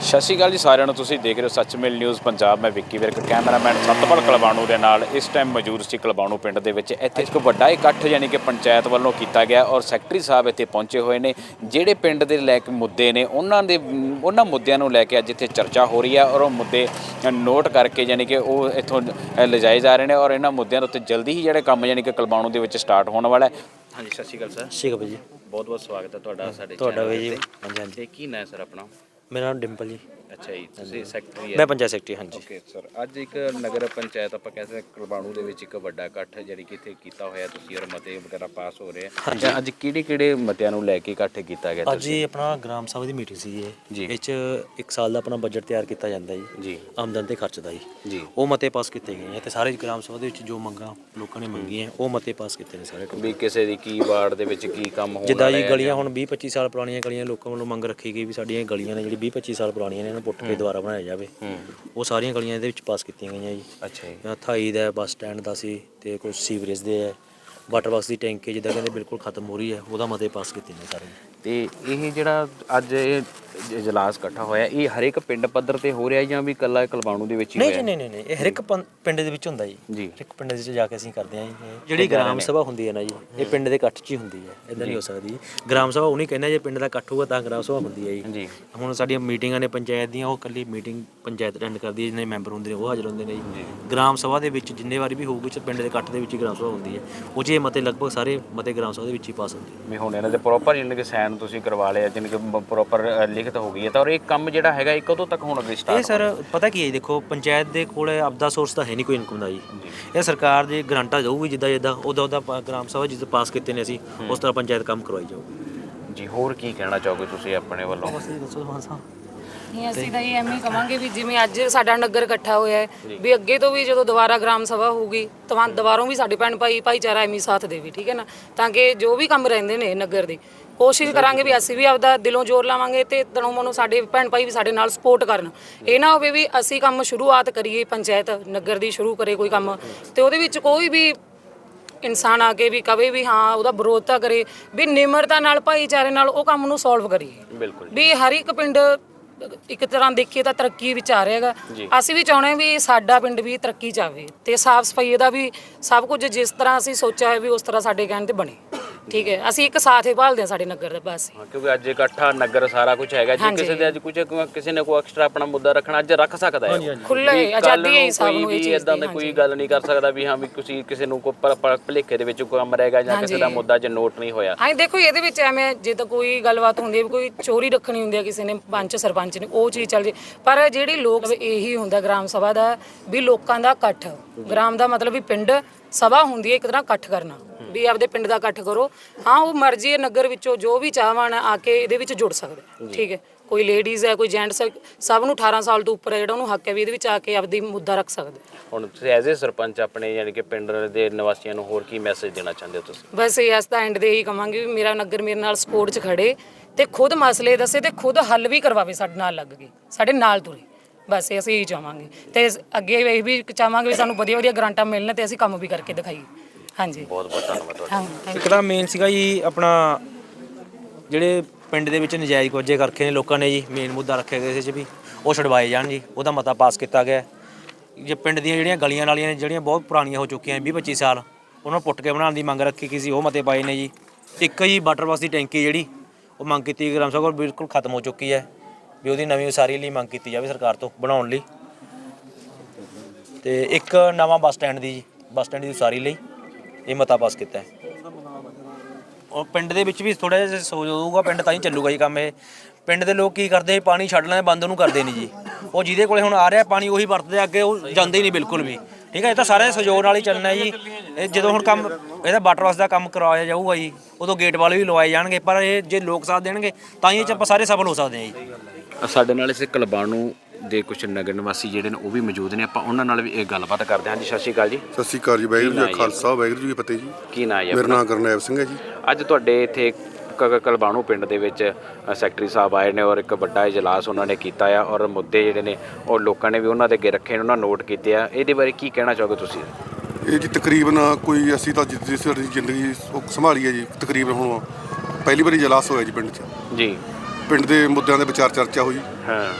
ਸਤਿ ਸ਼੍ਰੀ ਅਕਾਲ ਜੀ ਸਾਰਿਆਂ ਨੂੰ ਤੁਸੀਂ ਦੇਖ ਰਹੇ ਹੋ ਸੱਚਮੇਲ ਨਿਊਜ਼ ਪੰਜਾਬ। ਮੈਂ ਵਿੱਕੀ ਵਿਰਕ ਕੈਮਰਾਮੈਨ ਸਤਪਾਲ ਕਲਬਾਣੂ ਦੇ ਨਾਲ। ਇਸ ਟਾਈਮ ਮੌਜੂਦ ਸੀ ਕਲਬਾਣੂ ਪਿੰਡ ਦੇ ਵਿੱਚ। ਇੱਥੇ ਇੱਕ ਵੱਡਾ ਇਕੱਠ ਯਾਨੀ ਕਿ ਪੰਚਾਇਤ ਵੱਲੋਂ ਕੀਤਾ ਗਿਆ ਔਰ ਸੈਕਟਰੀ ਸਾਹਿਬ ਇੱਥੇ ਪਹੁੰਚੇ ਹੋਏ ਨੇ। ਜਿਹੜੇ ਪਿੰਡ ਦੇ ਲੈ ਕੇ ਮੁੱਦੇ ਨੇ ਉਹਨਾਂ ਦੇ ਉਹਨਾਂ ਮੁੱਦਿਆਂ ਨੂੰ ਲੈ ਕੇ ਅੱਜ ਇੱਥੇ ਚਰਚਾ ਹੋ ਰਹੀ ਹੈ ਔਰ ਉਹ ਮੁੱਦੇ ਨੋਟ ਕਰਕੇ ਯਾਨੀ ਕਿ ਉਹ ਇੱਥੋਂ ਲਿਜਾਏ ਜਾ ਰਹੇ ਨੇ ਔਰ ਇਹਨਾਂ ਮੁੱਦਿਆਂ ਦੇ ਉੱਤੇ ਜਲਦੀ ਹੀ ਜਿਹੜੇ ਕੰਮ ਯਾਨੀ ਕਿ ਕਲਬਾਣੂ ਦੇ ਵਿੱਚ ਸਟਾਰਟ ਹੋਣ ਵਾਲਾ ਹੈ। ਹਾਂਜੀ ਸਤਿ ਸ਼੍ਰੀ ਅਕਾਲ ਸਰ। ਭਾਈ ਜੀ। ਬਹੁਤ ਬਹੁਤ ਸਵਾਗਤ ਹੈ ਤੁਹਾਡਾ ਸਾਡੇ ਤੁਹਾਡਾ ਵੀ ਜੀ। ਹਾਂਜੀ ਹਾਂਜੀ। ਕੀ ਨਾਂ ਹੈ ਸਰ ਆਪਣਾ? ਮੇਰਾ ਨਾਮ ਡਿੰਪਲ ਜੀ। ਅੱਛਾ ਜੀ ਤੁਸੀਂ ਸੈਕਟਰੀ ਮੈਂ ਪੰਚਾਇਤ ਸੈਕਟਰੀ ਹਾਂਜੀ। ਓਕੇ ਸਰ ਅੱਜ ਇੱਕ ਨਗਰ ਪੰਚਾਇਤ ਆਪਾਂ ਕਹਿੰਦੇ ਹਾਂ ਕਲਬਾਣੂ ਦੇ ਵਿੱਚ ਇੱਕ ਵੱਡਾ ਇਕੱਠ ਜਿਹੜੀ ਕਿ ਇੱਥੇ ਕੀਤਾ ਹੋਇਆ ਤੁਸੀਂ ਔਰ ਮਤੇ ਵਗੈਰਾ ਪਾਸ ਹੋ ਰਹੇ ਆ। ਤਾਂ ਅੱਜ ਕਿਹੜੇ ਕਿਹੜੇ ਮਤਿਆਂ ਨੂੰ ਲੈ ਕੇ ਇਕੱਠ ਕੀਤਾ ਗਿਆ ਅੱਜ ਇਹ ਆਪਣਾ ਗ੍ਰਾਮ ਸਭਾ ਦੀ ਮੀਟਿੰਗ ਸੀ ਜੀ। ਇਹ ਚ ਇੱਕ ਸਾਲ ਦਾ ਆਪਣਾ ਬਜਟ ਤਿਆਰ ਕੀਤਾ ਜਾਂਦਾ ਜੀ। ਜੀ। ਆਮਦਨ ਤੇ ਖਰਚ ਦਾ ਜੀ। ਜੀ। ਉਹ ਮਤੇ ਪਾਸ ਕੀਤੇ ਗਏ ਆ ਤੇ ਸਾਰੇ ਗ੍ਰਾਮ ਸਭਾ ਦੇ ਵਿੱਚ ਜੋ ਮੰਗਾਂ ਲੋਕਾਂ ਨੇ ਮੰਗੀਆਂ ਉਹ ਮਤੇ ਪਾਸ ਕੀਤੇ ਨੇ ਸਾਰੇ। ਵੀ ਕਿਸੇ ਦੀ ਕੀ ਵਾਰਡ ਦੇ ਵਿੱਚ ਕੀ ਕੰਮ ਹੋਣ ਜਿੱਦਾਂ ਜੀ ਗਲੀਆਂ ਹੁਣ 20 25 ਸਾਲ ਪੁਰਾਣੀਆਂ ਗਲੀਆਂ ਲੋਕਾਂ ਵੱਲੋਂ ਮੰਗ ਰੱਖੀ ਗਈ ਵੀ ਸਾਡੀਆਂ ਗਲੀਆਂ ਨੇ ਜਿਹੜੀ 20 25 ਸਾਲ ਪੁਰਾਣੀਆਂ ਨੇ ਨੂੰ ਪੁੱਟ ਕੇ ਦੁਬਾਰਾ ਬਣਾਇਆ ਜਾਵੇ। ਉਹ ਸਾਰੀਆਂ ਗਲੀਆਂ ਇਹਦੇ ਵਿੱਚ ਪਾਸ ਕੀਤੀਆਂ ਗਈਆਂ ਜੀ। ਅੱਛਾ ਜੀ। ਜਾਂ ਥਾਈ ਦਾ ਬੱਸ ਸਟੈਂਡ ਦਾ ਸੀ ਤੇ ਕੁਝ ਸੀਵਰੇਜ ਦੇ ਹੈ। ਵਾਟਰ ਬਾਕਸ ਦੀ ਟੈਂਕੀ ਜਿੱਦਾਂ ਕਹਿੰਦੇ ਬਿਲਕੁਲ ਖਤਮ ਹੋ ਰਹੀ ਹੈ ਉਹਦਾ ਮਤੇ ਪਾਸ ਕੀਤੇ ਨੇ ਸਾਰੇ ਤੇ ਇਹ ਜਿਹੜਾ ਅੱਜ ਇਹ ਜ- ਇਜਲਾਸ ਇਕੱਠਾ ਹੋਇਆ। ਇਹ ਹਰ ਇੱਕ ਪਿੰਡ ਪੱਧਰ ਤੇ ਹੋ ਰਿਹਾ ਜਾਂ ਵੀ ਕੱਲਾ ਕਲਬਾਣੂ ਦੇ ਵਿੱਚ ਹੀ ਨਹੀਂ ਹੋਇਆ? ਜੀ ਨਹੀਂ ਨਹੀਂ ਨਹੀਂ। ਇਹ ਹਰ ਇੱਕ ਪੰ- ਪਿੰਡ ਦੇ ਵਿੱਚ ਹੁੰਦਾ ਜੀ। ਜੀ। ਹਰ ਇੱਕ ਪਿੰਡ ਦੇ ਵਿੱਚ ਜਾ ਕੇ ਅਸੀਂ ਕਰਦੇ ਹਾਂ ਜੀ। ਇਹ। ਜਿਹੜੀ ਗ੍ਰਾਮ ਸਭਾ ਹੁੰਦੀ ਹੈ ਨਾ ਜੀ ਇਹ ਪਿੰਡ ਦੇ ਇਕੱਠ 'ਚ ਹੀ ਹੁੰਦੀ ਹੈ। ਇਦਾਂ ਨਹੀਂ ਹੋ ਸਕਦੀ ਗ੍ਰਾਮ ਸਭਾ ਉਹਨੇ ਕਹਿੰਦੇ ਜੇ ਪਿੰਡ ਦਾ ਇਕੱਠ ਹੋਊਗਾ ਤਾਂ ਗ੍ਰਾਮ ਸਭਾ ਹੁੰਦੀ ਹੈ ਜੀ। ਜੀ। ਹੁਣ ਸਾਡੀਆਂ ਮੀਟਿੰਗਾਂ ਨੇ ਪੰਚਾਇਤ ਦੀਆਂ ਉਹ ਕੱਲੀ ਮੀਟਿੰਗ ਪੰਚਾਇਤ ਅਟੈਂਡ ਕਰਦੀ ਹੈ ਜਿੰਨੇ ਮੈਂਬਰ ਹੁੰਦੇ ਨੇ ਉਹ ਹਾਜ਼ਰ ਹੁੰਦੇ ਨੇ ਜੀ। ਗ੍ਰਾਮ ਸਭਾ ਦੇ ਵਿੱਚ ਜਿੰਨੇ ਵਾਰੀ ਵੀ ਹੋਊਗੀ ਚ ਪਿੰਡ ਦੇ ਇਕੱਠ ਦੇ ਵਿੱਚ ਹੀ ਗ੍ਰਾਮ ਸਭਾ ਹੁੰਦੀ ਹੈ। ਉਹ ਇਹ ਮਤੇ ਲਗਭਗ ਸਾਰੇ ਮਤੇ ਗ੍ਰਾਮ ਸਭਾ ਦੇ ਵਿੱਚ ਹੀ ਪਾਸ ਹੁੰਦੇ ਨੇ। ਵੀ ਹੁਣ ਇਹਨਾਂ ਦੇ ਪ੍ਰੋਪਰ ਜਿੰਨੇ ਕਿ ਸਾਈਨ ਤੁਸੀਂ ਕਰਵਾ ਲਿਆ ਜਿੰਨੇ ਕਿ ਪ੍ਰੋਪਰ ਲਿਖਤ ਹੋ ਗਈ ਹੈ ਤਾਂ ਔਰ ਇਹ ਕੰਮ ਜਿਹੜਾ ਹੈਗਾ ਇਹ ਕਦੋਂ ਤੱਕ ਹੁਣ ਅੱਗੇ ਇਹ ਸਰ ਪਤਾ ਕੀ ਹੈ ਜੀ, ਦੇਖੋ ਪੰਚਾਇਤ ਦੇ ਕੋਲ ਆਪਦਾ ਸੋਰਸ ਤਾਂ ਹੈ ਨਹੀਂ ਕੋਈ ਇਨਕਮ ਦਾ ਜੀ। ਇਹ ਸਰਕਾਰ ਦੇ ਗਰੰਟਾ ਜਾਊਗੀ ਜਿੱਦਾਂ ਜਿੱਦਾਂ ਉਹਦਾ ਉਹਦਾ ਗ੍ਰਾਮ ਸਭਾ ਜਿੱਦਾਂ ਪਾਸ ਕੀਤੇ ਨੇ ਅਸੀਂ ਉਸ ਤਰ੍ਹਾਂ ਪੰਚਾਇਤ ਕੰਮ ਕਰਵਾਈ ਜਾਊਗੀ। ਜੀ ਹੋਰ ਕੀ ਕਹਿਣਾ ਚਾਹੋਗੇ ਤੁਸੀਂ ਆਪਣੇ ਵੱਲੋਂ? ਬਸ ਇਹ ਦੱਸੋ ਮਾਨ ਸਾਹਿਬ। ਨਹੀਂ ਅਸੀਂ ਤਾਂ ਇਹ ਐਵੇਂ ਹੀ ਕਵਾਂਗੇ ਵੀ ਜਿਵੇਂ ਅੱਜ ਸਾਡਾ ਨਗਰ ਇਕੱਠਾ ਹੋਇਆ ਹੈ ਵੀ ਅੱਗੇ ਤੋਂ ਵੀ ਜਦੋਂ ਦੁਬਾਰਾ ਗ੍ਰਾਮ ਸਭਾ ਹੋਊਗੀ ਤਾਂ ਦੁਬਾਰੋਂ ਵੀ ਸਾਡੇ ਭੈਣ ਭਾਈ ਭਾਈਚਾਰਾ ਐਵੇਂ ਹੀ ਸਾਥ ਦੇਵੇ ਠੀਕ ਹੈ ਨਾ? ਤਾਂ ਕਿ ਜੋ ਵੀ ਕੰਮ ਰਹਿੰਦੇ ਨੇ ਨਗਰ ਦੇ ਕੋਸ਼ਿਸ਼ ਕਰਾਂਗੇ ਵੀ ਅਸੀਂ ਵੀ ਆਪਦਾ ਦਿਲੋਂ ਜ਼ੋਰ ਲਾਵਾਂਗੇ ਤੇ ਤਣੋਂ ਮਨੋਂ ਸਾਡੇ ਭੈਣ ਭਾਈ ਵੀ ਸਾਡੇ ਨਾਲ ਸਪੋਰਟ ਕਰਨ। ਇਹ ਨਾ ਹੋਵੇ ਵੀ ਅਸੀਂ ਕੰਮ ਸ਼ੁਰੂਆਤ ਕਰੀਏ ਪੰਚਾਇਤ ਨਗਰ ਦੀ ਸ਼ੁਰੂ ਕਰੇ ਕੋਈ ਕੰਮ ਤੇ ਉਹਦੇ ਵਿੱਚ ਕੋਈ ਵੀ ਇਨਸਾਨ ਆ ਕੇ ਵੀ ਕਵੇ ਵੀ ਹਾਂ ਉਹਦਾ ਵਿਰੋਧਤਾ ਕਰੇ ਵੀ ਨਿਮਰਤਾ ਨਾਲ ਭਾਈਚਾਰੇ ਨਾਲ ਉਹ ਕੰਮ ਨੂੰ ਸੋਲਵ ਕਰੀਏ। ਬਿਲਕੁਲ। ਵੀ ਹਰ ਇੱਕ ਪਿੰਡ ਇੱਕ ਤਰ੍ਹਾਂ ਦੇਖੀਏ ਤਾਂ ਤਰੱਕੀ ਵਿੱਚ ਆ ਰਿਹਾਗਾ ਅਸੀਂ ਵੀ ਚਾਹੁੰਦੇ ਹਾਂ ਵੀ ਸਾਡਾ ਪਿੰਡ ਵੀ ਤਰੱਕੀ ਆਵੇ ਤੇ ਸਾਫ਼ ਸਫ਼ਾਈ ਦਾ ਵੀ ਸਭ ਕੁਝ ਜਿਸ ਤਰ੍ਹਾਂ ਅਸੀਂ ਸੋਚਿਆ ਹੈ ਵੀ ਉਸ ਤਰ੍ਹਾਂ ਸਾਡੇ ਕਹਿਣ ਤੇ ਬਣੇ। ਠੀਕ ਹੈ ਅਸੀਂ ਇੱਕ ਸਾਥ ਹੀ ਭਾਲਦੇ ਹਾਂ ਸਾਡੇ ਨਗਰ ਦਾ ਬਸ। ਹਾਂ ਕਿਉਂਕਿ ਅੱਜ ਇਕੱਠਾ ਨਗਰ ਸਾਰਾ ਕੁਝ ਹੈਗਾ ਜੇ ਹਾਂਜੀ। ਕਿਸੇ ਦੇ ਅੱਜ ਕੁਝ ਕਿਸੇ ਨੇ ਕੋਈ ਐਕਸਟਰਾ ਆਪਣਾ ਮੁੱਦਾ ਰੱਖਣਾ ਅੱਜ ਰੱਖ ਸਕਦਾ ਹੈ ਉਹ। ਖੁੱਲ੍ਹੇ, ਵੀ ਕੱਲ੍ਹ ਆਜ਼ਾਦੀ ਹੈ ਨੂੰ ਸਭ ਨੂੰ ਇਹ ਕੋਈ ਵੀ ਚੀਜ਼ ਏਦਾਂ ਦੀ, ਦੀ ਕੋਈ ਗੱਲ ਨਹੀਂ ਕਰ ਸਕਦਾ ਵੀ ਹਾਂ ਵੀ ਤੁਸੀਂ ਕਿਸੇ ਨੂੰ ਕੋਈ ਭੁਲੇਖੇ ਦੇ ਵਿੱਚ ਕੋਈ ਕੰਮ ਰਹੇਗਾ ਜਾਂ ਕਿਸੇ ਦਾ ਮੁੱਦਾ ਜੇ ਨੋਟ ਨਹੀਂ ਹੋਇਆ। ਹਾਂ ਦੇਖੋ ਇਹਦੇ ਵਿੱਚ ਐਵੇਂ ਜੇ ਤਾਂ ਕੋਈ ਗੱਲਬਾਤ ਹੁੰਦੀ ਹੈ ਵੀ ਕੋਈ ਚੋਰੀ ਰੱਖਣੀ ਹੁੰਦੀ ਹੈ ਕਿਸੇ ਨੇ ਪੰਚ ਸਰਪੰਚ ਨੇ ਉਹ ਚੀਜ਼ ਚੱਲ ਜੇ। ਪਰ ਜਿਹੜੀ ਲੋਕ ਇਹੀ ਹੁੰਦਾ ਗ੍ਰਾਮ ਸਭਾ ਦਾ ਵੀ ਲੋਕਾਂ ਦਾ ਇਕੱਠ। ਗ੍ਰਾਮ ਦਾ ਮਤਲਬ ਵੀ ਪਿੰਡ ਸਭਾ ਹੁੰਦੀ ਹੈ ਇੱਕ ਤਰ੍ਹਾਂ ਇਕੱਠ ਕਰਨਾ। ਵੀ ਆਪਦੇ ਪਿੰਡ ਦਾ ਇਕੱਠ ਕਰੋ। ਹਾਂ ਉਹ ਮਰਜ਼ੀ ਹੈ ਨਗਰ ਵਿੱਚੋਂ ਜੋ ਵੀ ਚਾਹਵਾਨ ਆ ਕੇ ਇਹਦੇ ਵਿੱਚ ਜੁੜ ਸਕਦੇ। ਠੀਕ ਹੈ। ਕੋਈ ਲੇਡੀਜ਼ ਹੈ ਕੋਈ ਜੈਂਟਸ ਸਭ ਨੂੰ 18 ਸਾਲ ਤੋਂ ਉੱਪਰ ਹੈ ਜਿਹੜਾ ਉਹਨੂੰ ਹੱਕ ਹੈ ਵੀ ਇਹਦੇ ਵਿੱਚ ਆ ਕੇ ਆਪਦੀ ਮੁੱਦਾ ਰੱਖ ਸਕਦੇ ਹੁਣ ਤੁਸੀਂ ਐਜ਼ ਅ ਸਰਪੰਚ ਆਪਣੇ ਯਾਨੀ ਕਿ ਪਿੰਡ ਦੇ ਨਿਵਾਸੀਆਂ ਨੂੰ ਹੋਰ ਕੀ ਮੈਸੇਜ ਦੇਣਾ ਚਾਹੁੰਦੇ ਹੋ ਤੁਸੀਂ? ਬਸ ਇਹ ਅਸ ਤਾਂ ਐਂਡ ਦੇ ਹੀ ਕਵਾਂਗੇ ਵੀ ਮੇਰਾ ਨਗਰ ਮੇਰੇ ਨਾਲ ਸਪੋਰਟ 'ਚ ਖੜੇ ਤੇ ਖੁਦ ਮਸਲੇ ਦੱਸੇ ਤੇ ਖੁਦ ਹੱਲ ਵੀ ਕਰਵਾਵੇ ਸਾਡੇ ਨਾਲ ਲੱਗ ਕੇ ਸਾਡੇ ਨਾਲ ਤੁਰੇ। ਬਸ ਅਸੀਂ ਇਹੀ ਚਾਹਾਂਗੇ ਤੇ ਅੱਗੇ ਇਹ ਵੀ ਚਾਹਾਂਗੇ ਵੀ ਸਾਨੂੰ ਵਧੀਆ ਵਧੀਆ ਗਰਾਂਟਾਂ ਮਿਲਣ ਤੇ ਅਸੀਂ ਕੰਮ ਵੀ ਕਰਕੇ ਦਿਖਾਈਏ। ਹਾਂਜੀ। ਬਹੁਤ ਬਹੁਤ ਧੰਨਵਾਦ ਤੁਹਾਡਾ। ਹਾਂ thank you. ਇੱਕ ਤਾਂ ਮੇਨ ਸੀਗਾ ਜੀ ਆਪਣਾ ਜਿਹੜੇ ਪਿੰਡ ਦੇ ਵਿੱਚ ਨਜਾਇਜ਼ ਕਬਜ਼ੇ ਕਰਕੇ ਨੇ ਲੋਕਾਂ ਨੇ ਜੀ ਮੇਨ ਮੁੱਦਾ ਰੱਖਿਆ ਗਿਆ ਸੀ ਵੀ ਉਹ ਛਡਵਾਏ ਜਾਣ ਜੀ ਉਹਦਾ ਮਤਾ ਪਾਸ ਕੀਤਾ ਗਿਆ। ਜੇ ਪਿੰਡ ਦੀਆਂ ਜਿਹੜੀਆਂ ਗਲੀਆਂ ਨਾਲੀਆਂ ਨੇ ਜਿਹੜੀਆਂ ਬਹੁਤ ਪੁਰਾਣੀਆਂ ਹੋ ਚੁੱਕੀਆਂ 20 25 ਸਾਲ ਉਹਨਾਂ ਨੂੰ ਪੁੱਟ ਕੇ ਬਣਾਉਣ ਦੀ ਮੰਗ ਰੱਖੀ ਗਈ ਸੀ ਉਹ ਮਤੇ ਪਾਏ ਨੇ ਜੀ। ਇੱਕ ਜੀ ਵਾਟਰ ਬਾਕਸ ਦੀ ਟੈਂਕੀ ਜਿਹੜੀ ਉਹ ਮੰਗ ਕੀਤੀ ਗ੍ਰਾਮ ਸਭਾ ਕੋਲ ਬਿਲਕੁਲ ਖਤਮ ਹੋ ਚੁੱਕੀ ਹੈ ਵੀ ਉਹਦੀ ਨਵੀਂ ਉਸਾਰੀ ਲਈ ਮੰਗ ਕੀਤੀ ਜਾਵੇ ਸਰਕਾਰ ਤੋਂ ਬਣਾਉਣ ਲਈ। ਤੇ ਇੱਕ ਨਵਾਂ ਬੱਸ ਸਟੈਂਡ ਦੀ ਜੀ ਬੱਸ ਸਟੈਂਡ ਦੀ ਉਸਾਰੀ ਲਈ। ਇਹ ਮਤਾ ਪਾਸ ਕੀਤਾ ਹੈ। ਉਹ ਪਿੰਡ ਦੇ ਵਿੱਚ ਵੀ ਥੋੜਾ ਜਿਹਾ ਸੋਚ ਹੋਊਗਾ ਪਿੰਡ ਤਾਂ ਹੀ ਚੱਲੂਗਾ ਜੀ ਕੰਮ ਇਹ। ਪਿੰਡ ਦੇ ਲੋਕ ਕੀ ਕਰਦੇ ਪਾਣੀ ਛੱਡ ਲੈਂਦੇ ਬੰਦ ਨੂੰ ਕਰਦੇ ਨਹੀਂ ਜੀ। ਉਹ ਜਿਹਦੇ ਕੋਲੇ ਹੁਣ ਆ ਰਿਹਾ ਪਾਣੀ ਉਹੀ ਵਰਤਦੇ ਆ, ਅੱਗੇ ਉਹ ਜਾਂਦੇ ਹੀ ਨਹੀਂ ਬਿਲਕੁਲ ਵੀ। ਠੀਕ ਹੈ ਇਹ ਤਾਂ ਸਾਰੇ ਸਹਿਯੋਗ ਨਾਲ ਹੀ ਚੱਲਣਾ ਜੀ। ਇਹ ਜਦੋਂ ਹੁਣ ਕੰਮ ਇਹਦਾ ਵਾਟਰ ਵਾਸ ਦਾ ਕੰਮ ਕਰਵਾਇਆ ਜਾਊਗਾ ਜੀ। ਉਦੋਂ ਗੇਟ ਵਾਲੇ ਵੀ ਲਵਾਏ ਜਾਣਗੇ ਪਰ ਇਹ ਜੇ ਲੋਕ ਸਾਥ ਦੇਣਗੇ ਤਾਂ ਹੀ ਇਹ ਚ ਆਪਾਂ ਸਾਰੇ ਸਫਲ ਹੋ ਸਕਦੇ ਹਾਂ ਜੀ। ਸਾਡੇ ਨਾਲ ਇਸੇ ਕਲਬਾਣੂ ਦੇ ਕੁਝ ਨਗਰ ਨਿਵਾਸੀ ਜਿਹੜੇ ਨੇ ਉਹ ਵੀ ਮੌਜੂਦ ਨੇ। ਆਪਾਂ ਉਹਨਾਂ ਨਾਲ ਵੀ ਇਹ ਗੱਲਬਾਤ ਕਰਦੇ ਹਾਂ। ਜੀ ਸਤਿ ਸ਼੍ਰੀ ਅਕਾਲ ਜੀ। ਸਤਿ ਸ਼੍ਰੀ ਅਕਾਲ ਜੀ ਵਾਹਿਗੁਰੂ ਜੀ ਕਾ ਖਾਲਸਾ ਵਾਹਿਗੁਰੂ ਜੀ ਕੀ ਫਤਿਹ ਜੀ। ਕੀ ਨਾਂ ਹੈ ਮੇਰਾ ਨਾਮ ਕਰਨੈਬ ਸਿੰਘ ਹੈ ਜੀ। ਅੱਜ ਤੁਹਾਡੇ ਇੱਥੇ ਕਲਬਾਣੂ ਪਿੰਡ ਦੇ ਵਿੱਚ ਸੈਕਟਰੀ ਸਾਹਿਬ ਆਏ ਨੇ ਔਰ ਇੱਕ ਵੱਡਾ ਇਜਲਾਸ ਉਹਨਾਂ ਨੇ ਕੀਤਾ ਆ ਔਰ ਮੁੱਦੇ ਜਿਹੜੇ ਨੇ ਉਹ ਲੋਕਾਂ ਨੇ ਵੀ ਉਹਨਾਂ ਦੇ ਅੱਗੇ ਰੱਖੇ ਨੇ ਉਹਨਾਂ ਨੋਟ ਕੀਤੇ ਆ। ਇਹਦੇ ਬਾਰੇ ਕੀ ਕਹਿਣਾ ਚਾਹੋਗੇ ਤੁਸੀਂ? ਇਹ ਜੀ ਤਕਰੀਬਨ ਕੋਈ ਅਸੀਂ ਤਾਂ ਜਿਸ ਸਾਡੀ ਜ਼ਿੰਦਗੀ ਉਹ ਸੰਭਾਲੀ ਹੈ ਜੀ ਤਕਰੀਬਨ ਹੁਣ ਪਹਿਲੀ ਵਾਰੀ ਇਜਲਾਸ ਹੋਇਆ ਜੀ ਪਿੰਡ 'ਚ। ਜੀ। ਪਿੰਡ ਦੇ ਮੁੱਦਿਆਂ ਦੇ ਵਿਚਾਰ ਚਰਚਾ ਹੋਈ। ਹਾਂ।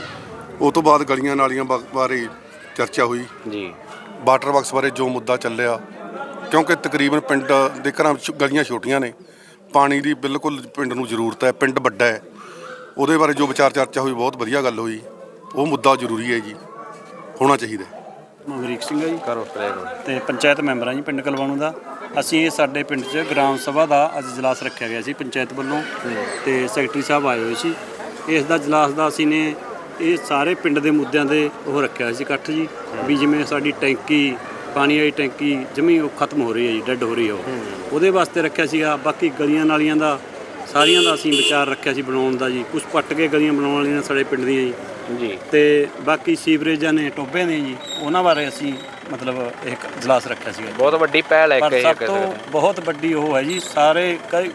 ਉਹ ਤੋਂ ਬਾਅਦ ਗਲੀਆਂ ਨਾਲੀਆਂ ਬਾ- ਬਾਰੇ ਚਰਚਾ ਹੋਈ। ਜੀ। ਵਾਟਰ ਬਾਕਸ ਬਾਰੇ ਜੋ ਮੁੱਦਾ ਚੱਲਿਆ ਕਿਉਂਕਿ ਤਕਰੀਬਨ ਪਿੰਡ ਦੇ ਘਰਾਂ ਵਿੱਚ ਗਲੀਆਂ ਛੋਟੀਆਂ ਨੇ ਪਾਣੀ ਦੀ ਬਿਲਕੁਲ ਪਿੰਡ ਨੂੰ ਜ਼ਰੂਰਤ ਹੈ ਪਿੰਡ ਵੱਡਾ ਹੈ। ਉਹਦੇ ਬਾਰੇ ਜੋ ਵਿਚਾਰ ਚਰਚਾ ਹੋਈ ਬਹੁਤ ਵਧੀਆ ਗੱਲ ਹੋਈ। ਉਹ ਮੁੱਦਾ ਜ਼ਰੂਰੀ ਹੈ ਜੀ ਹੋਣਾ ਚਾਹੀਦਾ ਹੈ। ਸਿੰਘ ਜੀ। ਕਰੋ ਪ੍ਰੇਰ। ਤੇ ਪੰਚਾਇਤ ਮੈਂਬਰ ਜੀ ਪਿੰਡ ਕਲਵਾਣੂ ਦਾ। ਅਸੀਂ ਇਹ ਸਾਡੇ ਪਿੰਡ 'ਚ ਗ੍ਰਾਮ ਸਭਾ ਦਾ ਅੱਜ ਜਲਾਸ ਰੱਖਿਆ ਗਿਆ ਸੀ ਪੰਚਾਇਤ ਵੱਲੋਂ। ਤੇ ਸੈਕਟਰੀ ਸਾਹਿਬ ਆਏ ਹੋਏ ਸੀ। ਇਸ ਦਾ ਜਲਾਸ ਦਾ ਅਸੀਂ ਨੇ ਇਹ ਸਾਰੇ ਪਿੰਡ ਦੇ ਮੁੱਦਿਆਂ ਦੇ ਉਹ ਰੱਖਿਆ ਸੀ ਇਕੱਠ ਜੀ ਵੀ ਜਿਵੇਂ ਸਾਡੀ ਟੈਂਕੀ ਪਾਣੀ ਵਾਲੀ ਟੈਂਕੀ ਜਮੀ ਉਹ ਖਤਮ ਹੋ ਰਹੀ ਹੈ ਜੀ ਡੈੱਡ ਹੋ ਰਹੀ ਹੈ ਉਹ। ਉਹਦੇ ਵਾਸਤੇ ਰੱਖਿਆ ਸੀਗਾ ਬਾਕੀ ਗਲੀਆਂ ਨਾਲੀਆਂ ਦਾ ਸਾਰੀਆਂ ਦਾ ਅਸੀਂ ਵਿਚਾਰ ਰੱਖਿਆ ਸੀ ਬਣਾਉਣ ਦਾ ਜੀ। ਕੁਝ ਪੱਟ ਕੇ ਗਲੀਆਂ ਬਣਾਉਣ ਵਾਲੀਆਂ ਸਾਡੇ ਪਿੰਡ ਦੀਆਂ ਜੀ। ਜੀ। ਤੇ ਬਾਕੀ ਸੀਵਰੇਜਾਂ ਨੇ ਟੋਬਿਆਂ ਨੇ ਜੀ ਉਹਨਾਂ ਬਾਰੇ ਅਸੀਂ ਮਤਲਬ ਇੱਕ ਜਲਾਸ ਰੱਖਿਆ ਸੀਗਾ। ਬਹੁਤ ਵੱਡੀ ਪਹਿਲ ਹੈ ਇੱਕ ਇਹ ਸਭ ਤੋਂ। ਬਹੁਤ ਵੱਡੀ ਉਹ ਹੈ ਜੀ ਸਾਰੇ ਕਈ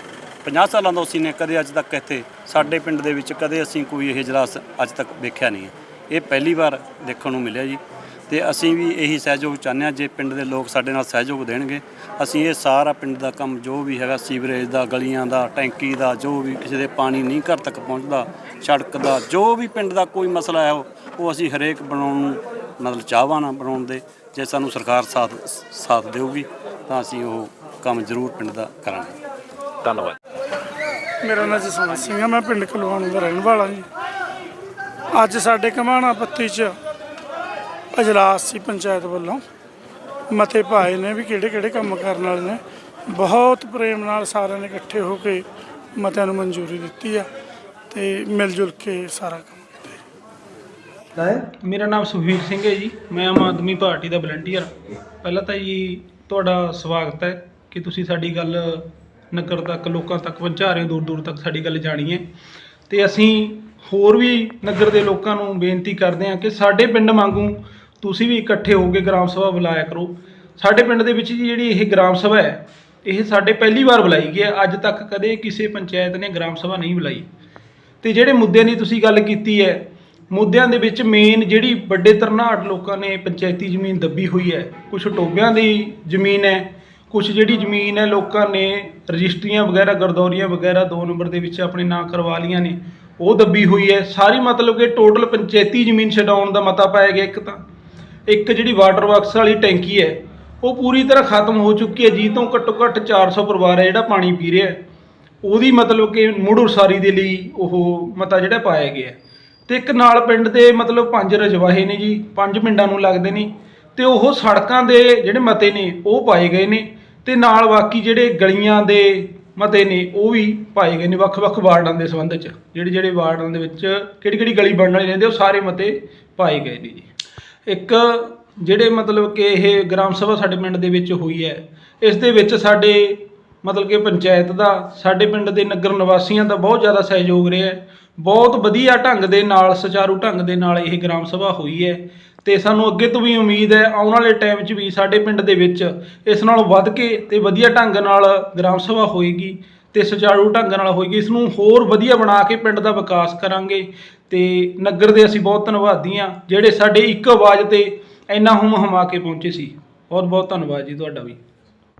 50 ਸਾਲਾਂ ਤੋਂ ਅਸੀਂ ਨੇ ਕਦੇ ਅੱਜ ਤੱਕ ਇੱਥੇ ਸਾਡੇ ਪਿੰਡ ਦੇ ਵਿੱਚ ਕਦੇ ਅਸੀਂ ਕੋਈ ਇਹ ਜਲਾਸ ਅੱਜ ਤੱਕ ਵੇਖਿਆ ਨਹੀਂ ਹੈ। ਇਹ ਪਹਿਲੀ ਵਾਰ ਦੇਖਣ ਨੂੰ ਮਿਲਿਆ ਜੀ ਤੇ ਅਸੀਂ ਵੀ ਇਹੀ ਸਹਿਯੋਗ ਚਾਹੁੰਦੇ ਹਾਂ ਜੇ ਪਿੰਡ ਦੇ ਲੋਕ ਸਾਡੇ ਨਾਲ ਸਹਿਯੋਗ ਦੇਣਗੇ। ਅਸੀਂ ਇਹ ਸਾਰਾ ਪਿੰਡ ਦਾ ਕੰਮ ਜੋ ਵੀ ਹੈਗਾ ਸੀਵਰੇਜ ਦਾ, ਗਲੀਆਂ ਦਾ, ਟੈਂਕੀ ਦਾ, ਜੋ ਵੀ ਕਿਸੇ ਦੇ ਪਾਣੀ ਨਹੀਂ ਘਰ ਤੱਕ ਪਹੁੰਚਦਾ, ਸੜਕ ਦਾ, ਜੋ ਵੀ ਪਿੰਡ ਦਾ ਕੋਈ ਮਸਲਾ ਹੈ ਉਹ ਉਹ ਅਸੀਂ ਹਰੇਕ ਬਣਾਉਣ ਨੂੰ ਮਤਲਬ ਚਾਹਵਾਨ ਬਣਾਉਣ ਦੇ। ਜੇ ਸਾਨੂੰ ਸਰਕਾਰ ਸਾਥ ਸਾਥ ਦੇਊਗੀ ਤਾਂ ਅਸੀਂ ਉਹ ਕੰਮ ਜ਼ਰੂਰ ਪਿੰਡ ਦਾ ਕਰਾਂਗੇ। ਧੰਨਵਾਦ। ਮੇਰਾ ਨਾਮ ਜਸਵੰਤ ਸਿੰਘ ਹੈ ਮੈਂ ਪਿੰਡ ਕਲਵਾਣੂ ਦਾ ਰਹਿਣ ਵਾਲਾ ਜੀ। ਅੱਜ ਸਾਡੇ ਕਮਾਣਾ ਪੱਤੀ 'ਚ ਅਜਲਾਸ ਸੀ ਪੰਚਾਇਤ ਵੱਲੋਂ। ਮਤੇ ਪਾਏ ਨੇ ਵੀ ਕਿਹੜੇ ਕਿਹੜੇ ਕੰਮ ਕਰਨ ਵਾਲੇ ਨੇ। ਬਹੁਤ ਪ੍ਰੇਮ ਨਾਲ ਸਾਰਿਆਂ ਨੇ ਇਕੱਠੇ ਹੋ ਕੇ ਮਤਿਆਂ ਨੂੰ ਮਨਜ਼ੂਰੀ ਦਿੱਤੀ ਆ ਤੇ ਮਿਲ ਜੁਲ ਕੇ ਸਾਰਾ ਕੰਮ ਮੇਰਾ ਨਾਮ ਸੁਖਵੀਰ ਸਿੰਘ ਹੈ ਜੀ। ਮੈਂ ਆਮ ਆਦਮੀ ਪਾਰਟੀ ਦਾ ਵਲੰਟੀਅਰ ਪਹਿਲਾਂ ਤਾਂ ਜੀ ਤੁਹਾਡਾ ਸਵਾਗਤ ਹੈ ਕਿ ਤੁਸੀਂ ਸਾਡੀ ਗੱਲ ਨਗਰ ਤੱਕ, ਲੋਕਾਂ ਤੱਕ ਪਹੁੰਚਾ ਰਹੇ ਦੂਰ ਦੂਰ ਤੱਕ ਸਾਡੀ ਗੱਲ ਜਾਣੀ ਹੈ। ਤੇ ਅਸੀਂ ਹੋਰ ਵੀ ਨਗਰ ਦੇ ਲੋਕਾਂ ਨੂੰ ਬੇਨਤੀ ਕਰਦੇ ਹਾਂ ਕਿ ਸਾਡੇ ਪਿੰਡ ਵਾਂਗੂ ਤੁਸੀਂ ਵੀ ਇਕੱਠੇ ਹੋ ਕੇ ਗ੍ਰਾਮ ਸਭਾ ਬੁਲਾਇਆ ਕਰੋ। ਸਾਡੇ ਪਿੰਡ ਦੇ ਵਿੱਚ ਜੀ ਜਿਹੜੀ ਇਹ ਗ੍ਰਾਮ ਸਭਾ ਹੈ, ਇਹ ਸਾਡੇ ਪਹਿਲੀ ਵਾਰ ਬੁਲਾਈ ਗਈ ਹੈ। ਅੱਜ ਤੱਕ ਕਦੇ ਕਿਸੇ ਪੰਚਾਇਤ ਨੇ ਗ੍ਰਾਮ ਸਭਾ ਨਹੀਂ ਬੁਲਾਈ। ਤੇ ਜਿਹੜੇ ਮੁੱਦਿਆਂ ਦੀ ਤੁਸੀਂ ਗੱਲ ਕੀਤੀ ਹੈ, ਮੁੱਦਿਆਂ ਦੇ ਵਿੱਚ ਮੇਨ ਜਿਹੜੀ ਵੱਡੇ ਤਰਨਾਟ ਲੋਕਾਂ ਨੇ ਪੰਚਾਇਤੀ ਜ਼ਮੀਨ ਦੱਬੀ ਹੋਈ ਹੈ ਕੁਝ ਟੋਬਿਆਂ ਦੀ ਜ਼ਮੀਨ ਹੈ ਕੁਝ ਜਿਹੜੀ ਜ਼ਮੀਨ ਹੈ ਲੋਕਾਂ ਨੇ ਰਜਿਸਟਰੀਆਂ ਵਗੈਰਾ, ਗਰਦੌਰੀਆਂ ਵਗੈਰਾ ਦੋ ਨੰਬਰ ਦੇ ਵਿੱਚ ਆਪਣੇ ਨਾਂ ਕਰਵਾ ਲੀਆਂ ਨੇ, ਉਹ ਦੱਬੀ ਹੋਈ ਹੈ। ਸਾਰੀ ਮਤਲਬ ਕਿ ਟੋਟਲ ਪੰਚਾਇਤੀ ਜ਼ਮੀਨ ਛਡਾਉਣ ਦਾ ਮਤਾ ਪਾਇਆ ਗਿਆ ਇੱਕ ਤਾਂ। ਇੱਕ ਜਿਹੜੀ ਵਾਟਰ ਵਰਕਸ ਵਾਲੀ ਟੈਂਕੀ ਹੈ, ਉਹ ਪੂਰੀ ਤਰ੍ਹਾਂ ਖਤਮ ਹੋ ਚੁੱਕੀ ਹੈ। ਜੀ ਤੋਂ ਘੱਟੋ ਘੱਟ 400 ਪਰਿਵਾਰ ਹੈ ਜਿਹੜਾ ਪਾਣੀ ਪੀ ਰਿਹਾ ਉਹਦੀ ਮਤਲਬ ਕਿ ਮੁੜ ਉਸਾਰੀ ਦੇ ਲਈ ਉਹ ਮਤਾ ਜਿਹੜਾ ਪਾਇਆ ਗਿਆ ਹੈ। ਤੇ ਇੱਕ ਨਾਲ ਪਿੰਡ ਦੇ ਮਤਲਬ ਪੰਜ ਰਜਵਾਹੇ ਨੇ ਜੀ, ਪੰਜ ਪਿੰਡਾਂ ਨੂੰ ਲੱਗਦੇ ਨੇ। ਤੇ ਉਹ ਸੜਕਾਂ ਦੇ ਜਿਹੜੇ ਮਤੇ ਨੇ, ਉਹ ਪਾਏ ਗਏ ਨੇ। ਤੇ ਨਾਲ ਬਾਕੀ ਜਿਹੜੇ ਗਲੀਆਂ ਦੇ ਮਤੇ ਨੇ, ਉਹ ਵੀ ਪਾਏ ਗਏ ਨੇ ਵੱਖ-ਵੱਖ ਵਾਰਡਾਂ ਦੇ ਸੰਬੰਧ 'ਚ। ਜਿਹੜੇ ਜਿਹੜੇ ਵਾਰਡਾਂ ਦੇ ਵਿੱਚ ਕਿਹੜੀ-ਕਿਹੜੀ ਗਲੀ ਬਣਨ ਵਾਲੀ ਰਹਿੰਦੇ ਉਹ ਸਾਰੇ ਮਤੇ ਪਾਏ ਗਏ ਨੇ ਜੀ। ਇੱਕ ਜਿਹੜੇ ਮਤਲਬ ਕਿ ਇਹ ਗ੍ਰਾਮ ਸਭਾ ਸਾਡੇ ਪਿੰਡ ਦੇ ਵਿੱਚ ਹੋਈ ਹੈ, ਇਸ ਦੇ ਵਿੱਚ ਸਾਡੇ ਮਤਲਬ ਕਿ ਪੰਚਾਇਤ ਦਾ, ਸਾਡੇ ਪਿੰਡ ਦੇ ਨਗਰ ਨਿਵਾਸੀਆਂ ਦਾ ਬਹੁਤ ਜ਼ਿਆਦਾ ਸਹਿਯੋਗ ਰਿਹਾ ਬਹੁਤ ਵਧੀਆ ਢੰਗ ਦੇ ਨਾਲ, ਸੁਚਾਰੂ ਢੰਗ ਦੇ ਨਾਲ ਇਹ ਗ੍ਰਾਮ ਸਭਾ ਹੋਈ ਹੈ। ਤੇ ਸਾਨੂੰ ਅੱਗੇ ਤੋਂ ਵੀ ਉਮੀਦ ਹੈ ਆਉਣ ਵਾਲੇ ਟਾਈਮ 'ਚ ਵੀ ਸਾਡੇ ਪਿੰਡ ਦੇ ਵਿੱਚ ਇਸ ਨਾਲੋਂ ਵੱਧ ਕੇ ਤੇ ਵਧੀਆ ਢੰਗ ਨਾਲ ਗ੍ਰਾਮ ਸਭਾ ਹੋਏਗੀ ਤੇ ਸੁਚਾਰੂ ਢੰਗ ਨਾਲ ਹੋਏਗੀ। ਇਸ ਨੂੰ ਹੋਰ ਵਧੀਆ ਬਣਾ ਕੇ ਪਿੰਡ ਦਾ ਵਿਕਾਸ ਕਰਾਂਗੇ ਤੇ ਨਗਰ ਦੇ ਅਸੀਂ ਬਹੁਤ ਧੰਨਵਾਦੀ ਹਾਂ, ਜਿਹੜੇ ਸਾਡੇ ਇੱਕ ਆਵਾਜ਼ ਤੇ ਇੰਨਾ ਹੁਮ ਹਮਾ ਕੇ ਪਹੁੰਚੇ ਸੀ। ਬਹੁਤ ਬਹੁਤ ਧੰਨਵਾਦ ਜੀ ਤੁਹਾਡਾ ਵੀ।